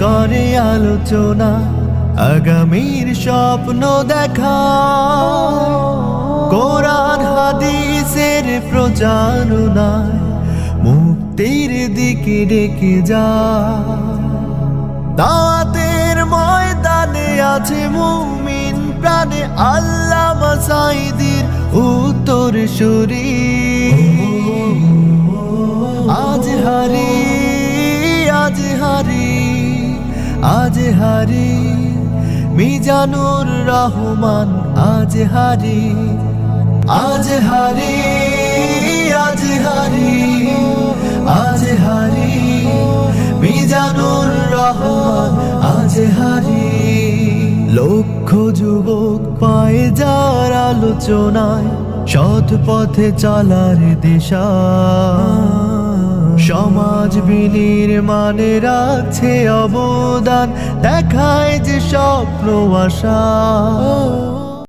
করে আলোচনা, আগামীর স্বপ্ন দেখা। কোরআন হাদিসের প্রচারণায় মুক্তির দিকে ডেকে যা। দাওয়াতের ময়দানে আছে মুমিন প্রাণে আল্লাহ মাসাইদির উত্তর সুরি আজ হারি আজ হারি। মিজানুর রহমান আজ হারি আজ হারি আজ হারি আজ হারি। মিজানুর রহমান আজ হারি। লক্ষ যুবক পায়ে যার আলোচনায়, সৎ পথে চলার দিশা। সমাজ বিনির্মাণে রাখছে অবদান দেখায় যে স্বপ্ন আশা।